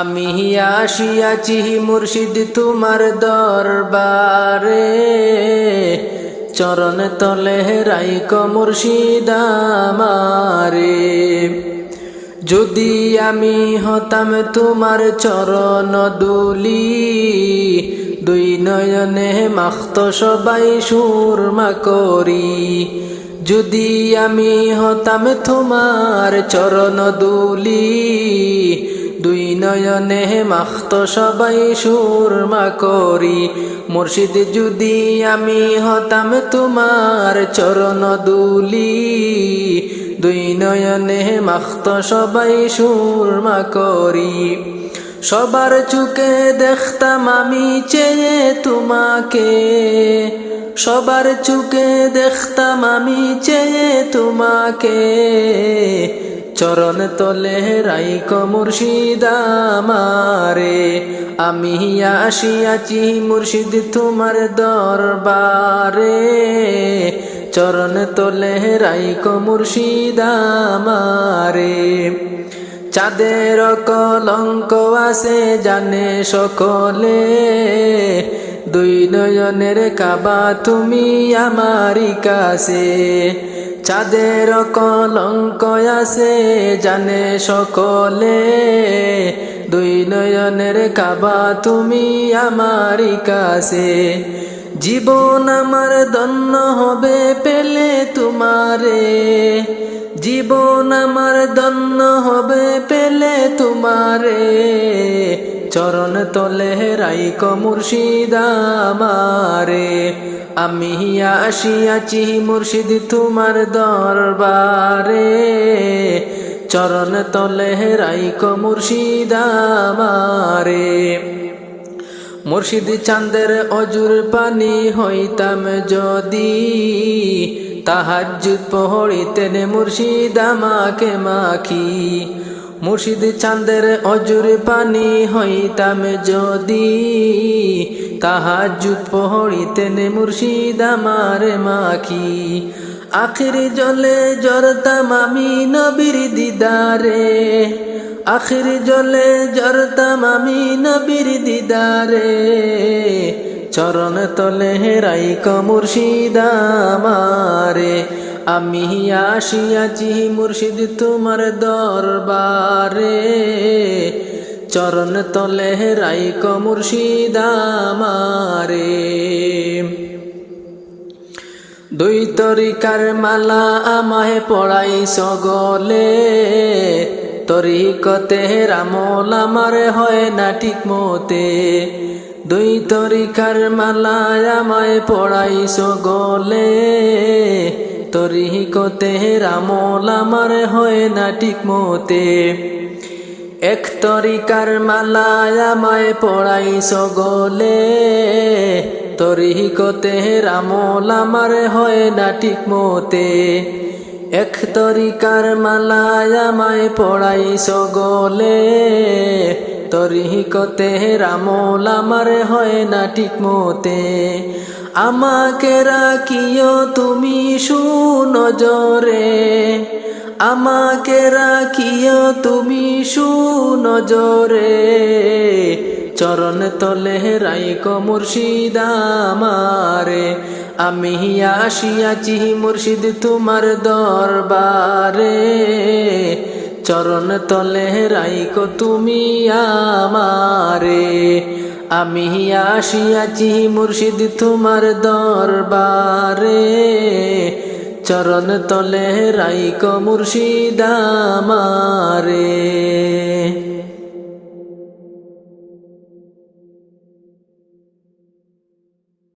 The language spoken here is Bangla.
আমি আসিয়াছি মুর্শিদ তোমার দরবারে। চরণ তলে রাইক মুর্শিদ আমারে। যদি আমি হতাম তোমার চরণ দুলি, দুই নয়নে মাখত সবাই সুরমা করি। যদি আমি হতাম তোমার চরণ দুলি নয়নে মাখত সবাই সুরমা করি। মুর্শিদ যদি আমি হতাম তোমার চরণ দুলি। দুই নয়নে মাখত সবাই সুরমা করি। সবার চুকে দেখতাম আমি চেয়ে তোমাকে। সবার চুকে দেখতাম আমি চেয়ে তোমাকে। চরণ তলে রাইক মুর্শিদ আমারে, আমি আসিয়াছি মুর্শিদ তোমার দরবারে। চরণ তলে রাইক মুর্শিদ আমারে, চাঁদের কলঙ্ক আছে জানে সকলে। দুই নয়নের কাবা তুমি আমারি কাছে। চাঁদের কলঙ্ক আছে জানে সকলে। দুই নয়নের কাবা তুমি আমারি কাছে। জীবন আমার দন্য হবে পেলে তোমারে। জীবন আমার দন্য হবে পেলে তোমারে। চরণ তলে রাইক মুর্শিদ আমারে। আমি আসিয়াছি মুর্শিদ তোমার দরবারে। চরণ তলে রাইক মুর্শিদ আমারে। মুর্শিদ চাঁদের অজুর পানি হইতাম যদি তাহাজুদ পহড়িতেন মুর্শিদ আমাকে মাখি। মুর্শিদ চাঁদের অজুর পানি হইতাম যদি তাহাজুদ পহড়িতেন মুর্শিদ আমারে মাখি। আখির জলে জরতাম আমি নবীর দিদারে, আখির জলে জরতাম আমি নবীর দিদারে। চরণ তলে রাইক মুর্শিদ আমারে আমি আসিয়াছি মুর্শিদ তোমার দরবারে। চরণ তলে রাইক মুর্শিদ আমারে। দুই তরিকার মালা আমায় পড়াই সগলে। তরিকতে রামল আমার হয় না ঠিক মতে। দুই তরিকার মালা আমায় পড়াই সগলে। তরিকতে রামল আমার হয় না ঠিক মতে। এক তরিকার মালা আমায় পড়াই সগলে তরিকতে রামল আমার হয় না ঠিক মতে। এক তরিকার মালা আমায় পড়াই সগলে তরিকতে রামল আমার হয় না ঠিক মতে। আমাকে রাখিও তুমি সুনজরে। আমাকে রাখিও তুমি সুনজরে। চরণ তলে রাইক মুর্শিদ আমারে। আমি আসিয়াছি মুর্শিদ তোমার দরবারে। চরণ তলে রাইকো তুমি আমারে। আমি আসিয়াছি মুর্শিদ তোমার দরবারে। চরণ তলে রাইকো মুর্শিদ আমারে।